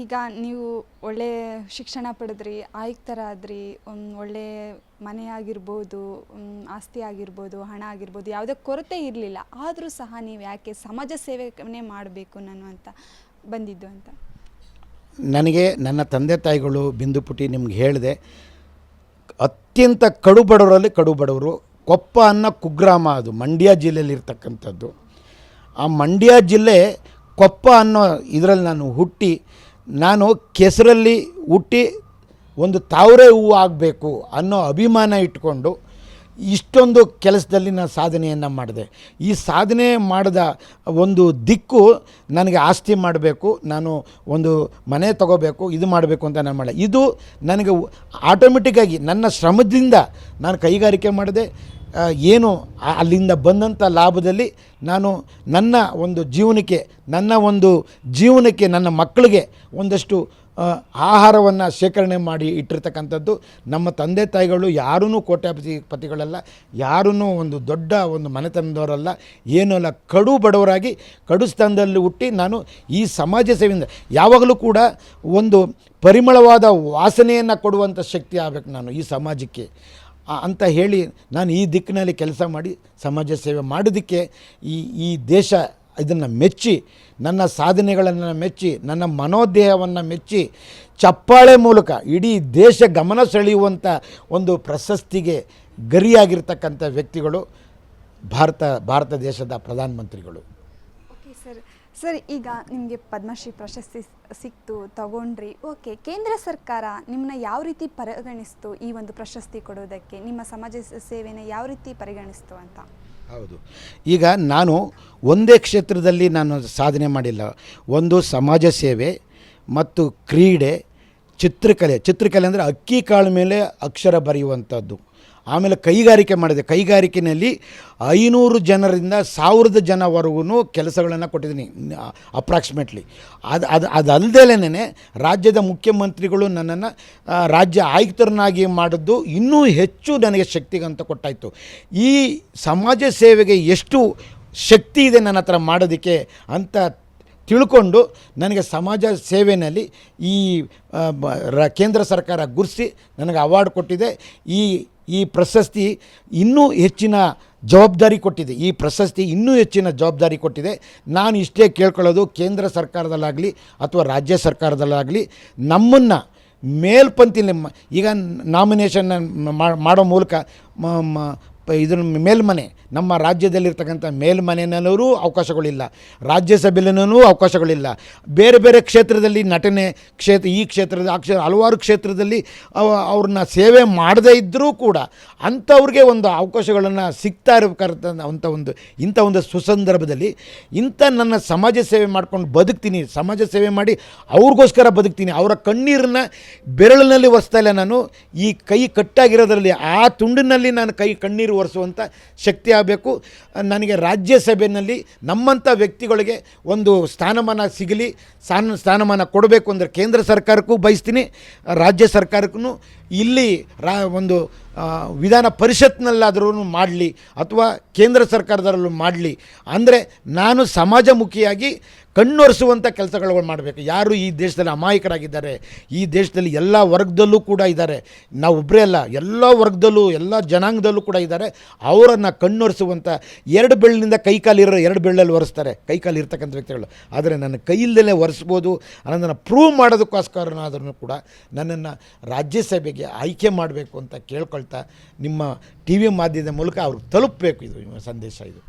ಈಗ ನೀವು ಒಳ್ಳೆ ಶಿಕ್ಷಣ ಪಡೆದ್ರಿ ಆಯುಕ್ತರಾದ್ರಿ ಒಳ್ಳೆ ಮನೆ ಆಗಿರ್ಬೋದು ಆಸ್ತಿ ಆಗಿರ್ಬೋದು, ಹಣ ಆಗಿರ್ಬೋದು, ಯಾವುದೇ ಕೊರತೆ ಇರಲಿಲ್ಲ, ಆದರೂ ಸಹ ನೀವು ಯಾಕೆ ಸಮಾಜ ಸೇವೆನೇ ಮಾಡಬೇಕು ನಾನು ಅಂತ ಬಂದಿದ್ದು ಅಂತ? ನನಗೆ ನನ್ನ ತಂದೆ ತಾಯಿಗಳು ಬಿಂದು ಪುಟಿ ನಿಮ್ಗೆ ಹೇಳಿದೆ, ಅತ್ಯಂತ ಕಡು ಬಡವರಲ್ಲಿ ಕಡು ಬಡವರು, ಕೊಪ್ಪ ಅನ್ನೋ ಕುಗ್ರಾಮ ಅದು, ಮಂಡ್ಯ ಜಿಲ್ಲೆಯಲ್ಲಿರ್ತಕ್ಕಂಥದ್ದು ಆ ಮಂಡ್ಯ ಜಿಲ್ಲೆ ಕೊಪ್ಪ ಅನ್ನೋ ಇದರಲ್ಲಿ ನಾನು ಹುಟ್ಟಿ ನಾನು ಕೆಸರಲ್ಲಿ ಹುಟ್ಟಿ ಒಂದು ತಾವರೆ ಹೂವು ಆಗಬೇಕು ಅನ್ನೋ ಅಭಿಮಾನ ಇಟ್ಕೊಂಡು ಇಷ್ಟೊಂದು ಕೆಲಸದಲ್ಲಿ ನಾನು ಸಾಧನೆಯನ್ನು ಮಾಡಿದೆ. ಈ ಸಾಧನೆ ಮಾಡಿದ ಒಂದು ದಿಕ್ಕು ನನಗೆ ಆಸ್ತಿ ಮಾಡಬೇಕು, ನಾನು ಒಂದು ಮನೆ ತಗೋಬೇಕು, ಇದು ಮಾಡಬೇಕು ಅಂತ ನಾನು ಮಾಡಿದೆ. ಇದು ನನಗೆ ಆಟೋಮೆಟಿಕ್ಕಾಗಿ ನನ್ನ ಶ್ರಮದಿಂದ ನಾನು ಕೈಗಾರಿಕೆ ಮಾಡಿದೆ. ಏನು ಅಲ್ಲಿಂದ ಬಂದಂಥ ಲಾಭದಲ್ಲಿ ನಾನು ನನ್ನ ಒಂದು ಜೀವನಕ್ಕೆ, ನನ್ನ ಒಂದು ಜೀವನಕ್ಕೆ, ನನ್ನ ಮಕ್ಕಳಿಗೆ ಒಂದಷ್ಟು ಆಹಾರವನ್ನು ಶೇಖರಣೆ ಮಾಡಿ ಇಟ್ಟಿರ್ತಕ್ಕಂಥದ್ದು. ನಮ್ಮ ತಂದೆ ತಾಯಿಗಳು ಯಾರೂ ಕೋಟ್ಯಾಪತಿ ಪತಿಗಳಲ್ಲ ಯಾರೂ ಒಂದು ದೊಡ್ಡ ಒಂದು ಮನೆತನದವರಲ್ಲ, ಏನೂ ಕಡು ಬಡವರಾಗಿ, ಕಡು ಸ್ಥಾನದಲ್ಲಿ ಹುಟ್ಟಿ ನಾನು ಈ ಸಮಾಜ ಸೇವೆಯಿಂದ, ಯಾವಾಗಲೂ ಕೂಡ ಒಂದು ಪರಿಮಳವಾದ ವಾಸನೆಯನ್ನು ಕೊಡುವಂಥ ಶಕ್ತಿ ಆಗಬೇಕು ನಾನು ಈ ಸಮಾಜಕ್ಕೆ. ಅಂತ ಹೇಳಿ ನಾನು ಈ ದಿಕ್ಕಿನಲ್ಲಿ ಕೆಲಸ ಮಾಡಿ ಸಮಾಜ ಸೇವೆ ಮಾಡೋದಕ್ಕೆ ಈ ಈ ದೇಶ ಇದನ್ನು ಮೆಚ್ಚಿ, ನನ್ನ ಸಾಧನೆಗಳನ್ನು ಮೆಚ್ಚಿ, ನನ್ನ ಮನೋದೇಹವನ್ನು ಮೆಚ್ಚಿ, ಚಪ್ಪಾಳೆ ಮೂಲಕ ಇಡೀ ದೇಶ ಗಮನ ಸೆಳೆಯುವಂಥ ಒಂದು ಪ್ರಶಸ್ತಿಗೆ ಗರಿಯಾಗಿರ್ತಕ್ಕಂಥ ವ್ಯಕ್ತಿಗಳು ಭಾರತ ಭಾರತ ದೇಶದ ಪ್ರಧಾನಮಂತ್ರಿಗಳು. ಸರ್. ಸರ್, ಈಗ ನಿಮಗೆ ಪದ್ಮಶ್ರೀ ಪ್ರಶಸ್ತಿ ಸಿಕ್ತು, ತಗೊಂಡ್ರಿ. ಓಕೆ, ಕೇಂದ್ರ ಸರ್ಕಾರ ನಿಮ್ಮನ್ನ ಯಾವ ರೀತಿ ಪರಿಗಣಿಸ್ತು ಈ ಒಂದು ಪ್ರಶಸ್ತಿ ಕೊಡೋದಕ್ಕೆ? ನಿಮ್ಮ ಸಮಾಜ ಸೇವೆನ ಯಾವ ರೀತಿ ಪರಿಗಣಿಸ್ತು ಅಂತ? ಹೌದು. ಈಗ ನಾನು ಒಂದೇ ಕ್ಷೇತ್ರದಲ್ಲಿ ನಾನು ಸಾಧನೆ ಮಾಡಿಲ್ಲ. ಒಂದು ಸಮಾಜ ಸೇವೆ ಮತ್ತು ಕ್ರೀಡೆ ಚಿತ್ರಕಲೆ ಚಿತ್ರಕಲೆ ಅಂದರೆ ಅಕ್ಕಿ ಕಾಳು ಮೇಲೆ ಅಕ್ಷರ ಬರೆಯುವಂಥದ್ದು. ಆಮೇಲೆ ಕೈಗಾರಿಕೆ ಮಾಡಿದೆ. ಕೈಗಾರಿಕೆಯಲ್ಲಿ ಐನೂರು ಜನರಿಂದ ಸಾವಿರದ ಜನವರೆಗೂ ಕೆಲಸಗಳನ್ನು ಕೊಟ್ಟಿದ್ದೀನಿ ಅಪ್ರಾಕ್ಸಿಮೇಟ್ಲಿ ಅದು ಅದು ಅದಲ್ಲದೇನೆ ರಾಜ್ಯದ ಮುಖ್ಯಮಂತ್ರಿಗಳು ನನ್ನನ್ನು ರಾಜ್ಯ ಆಯುಕ್ತರನ್ನಾಗಿ ಮಾಡಿದ್ದು ಇನ್ನೂ ಹೆಚ್ಚು ನನಗೆ ಶಕ್ತಿಗಂತ ಕೊಟ್ಟಾಯಿತು. ಈ ಸಮಾಜ ಸೇವೆಗೆ ಎಷ್ಟು ಶಕ್ತಿ ಇದೆ ನನ್ನ ಹತ್ರ ಮಾಡೋದಕ್ಕೆ ಅಂತ ತಿಳ್ಕೊಂಡು ನನಗೆ ಸಮಾಜ ಸೇವೆಯಲ್ಲಿ ಈ ರ- ಕೇಂದ್ರ ಸರ್ಕಾರ ಗುರ್ಸಿ ನನಗೆ ಅವಾರ್ಡ್ ಕೊಟ್ಟಿದೆ. ಈ ಈ ಪ್ರಶಸ್ತಿ ಇನ್ನೂ ಹೆಚ್ಚಿನ ಜವಾಬ್ದಾರಿ ಕೊಟ್ಟಿದೆ. ಈ ಪ್ರಶಸ್ತಿ ಇನ್ನೂ ಹೆಚ್ಚಿನ ಜವಾಬ್ದಾರಿ ಕೊಟ್ಟಿದೆ. ನಾನು ಇಷ್ಟೇ ಕೇಳ್ಕೊಳ್ಳೋದು ಕೇಂದ್ರ ಸರ್ಕಾರದಲ್ಲಾಗಲಿ ಅಥವಾ ರಾಜ್ಯ ಸರ್ಕಾರದಲ್ಲಾಗಲಿ ನಮ್ಮನ್ನು ಮೇಲ್ಪಂತಿಲಿ ಈಗ ನಾಮಿನೇಷನ್ ಮಾಡೋ ಮೂಲಕ ಇದ್ರ ಮೇಲ್ಮನೆ, ನಮ್ಮ ರಾಜ್ಯದಲ್ಲಿರ್ತಕ್ಕಂಥ ಮೇಲ್ಮನೆಯಲ್ಲೂ ಅವಕಾಶಗಳಿಲ್ಲ. ರಾಜ್ಯಸಭೆಯಲ್ಲೂ ಅವಕಾಶಗಳಿಲ್ಲ. ಬೇರೆ ಬೇರೆ ಕ್ಷೇತ್ರದಲ್ಲಿ ನಟನೆ ಕ್ಷೇತ್ರ, ಈ ಕ್ಷೇತ್ರದ ಆ ಕ್ಷೇತ್ರ ಹಲವಾರು ಕ್ಷೇತ್ರದಲ್ಲಿ ಅವ- ಅವ್ರನ್ನ ಸೇವೆ ಮಾಡದೇ ಇದ್ದರೂ ಕೂಡ ಅಂಥವ್ರಿಗೆ ಒಂದು ಅವಕಾಶಗಳನ್ನು ಸಿಗ್ತಾ ಇರಬೇಕಾದ ಅಂಥ ಒಂದು ಇಂಥ ಒಂದು ಸುಸಂದರ್ಭದಲ್ಲಿ ಇಂಥ ನನ್ನ ಸಮಾಜ ಸೇವೆ ಮಾಡ್ಕೊಂಡು ಬದುಕ್ತೀನಿ, ಸಮಾಜ ಸೇವೆ ಮಾಡಿ ಅವ್ರಿಗೋಸ್ಕರ ಬದುಕ್ತೀನಿ, ಅವರ ಕಣ್ಣೀರನ್ನ ಬೆರಳಿನಲ್ಲಿ ಇಲ್ಲ ನಾನು. ಈ ಕೈ ಕಟ್ಟಾಗಿರೋದ್ರಲ್ಲಿ ಆ ತುಂಡಿನಲ್ಲಿ ನಾನು ಕೈ ಕಣ್ಣೀರು ಒರೆಸುವಂಥ ಶಕ್ತಿ ಆಗಬೇಕು. ನನಗೆ ರಾಜ್ಯಸಭೆಯಲ್ಲಿ ನಮ್ಮಂಥ ವ್ಯಕ್ತಿಗಳಿಗೆ ಒಂದು ಸ್ಥಾನಮಾನ ಸಿಗಲಿ, ಸ್ಥಾನ, ಸ್ಥಾನಮಾನ ಕೊಡಬೇಕು ಅಂದರೆ ಕೇಂದ್ರ ಸರ್ಕಾರಕ್ಕೂ ಬಯಸ್ತೀನಿ. ರಾಜ್ಯ ಸರ್ಕಾರಕ್ಕೂ ಇಲ್ಲಿ ರಾ, ಒಂದು ವಿಧಾನ ಪರಿಷತ್ನಲ್ಲಾದರೂ ಮಾಡಲಿ ಅಥವಾ ಕೇಂದ್ರ ಸರ್ಕಾರದಲ್ಲೂ ಮಾಡಲಿ. ಅಂದರೆ ನಾನು ಸಮಾಜಮುಖಿಯಾಗಿ ಕಣ್ಣೊರೆಸುವಂಥ ಕೆಲಸಗಳು ಮಾಡಬೇಕು. ಯಾರು ಈ ದೇಶದಲ್ಲಿ ಅಮಾಯಕರಾಗಿದ್ದಾರೆ, ಈ ದೇಶದಲ್ಲಿ ಎಲ್ಲ ವರ್ಗದಲ್ಲೂ ಕೂಡ ಇದ್ದಾರೆ. ನಾವು ಒಬ್ಬರೇ ಅಲ್ಲ, ಎಲ್ಲ ವರ್ಗದಲ್ಲೂ, ಎಲ್ಲ ಜನಾಂಗದಲ್ಲೂ ಕೂಡ ಇದ್ದಾರೆ. ಅವರನ್ನು ಕಣ್ಣೊರೆಸುವಂಥ ಎರಡು ಬೆಳ್ಳಿನಿಂದ ಕೈಕಾಲಿರೋ ಎರಡು ಬೆಳ್ಳಲ್ಲಿ ಒರೆಸ್ತಾರೆ, ಕೈ ಕಾಲು ಇರ್ತಕ್ಕಂಥ ವ್ಯಕ್ತಿಗಳು. ಆದರೆ ನನ್ನ ಕೈಯಿಲ್ಲದೆ ಒರೆಸ್ಬೋದು ಅನ್ನೋದನ್ನು ಪ್ರೂವ್ ಮಾಡೋದಕ್ಕೋಸ್ಕರನಾದ್ರೂ ಕೂಡ ನನ್ನನ್ನು ರಾಜ್ಯಸಭೆಗೆ ಆಯ್ಕೆ ಮಾಡಬೇಕು ಅಂತ ಕೇಳ್ಕೊಳ್ತಾ ನಿಮ್ಮ ಟಿ ವಿ ಮಾಧ್ಯಮದ ಮೂಲಕ ಅವ್ರಿಗೆ ತಲುಪಬೇಕು ಇದು ಸಂದೇಶ ಇದು.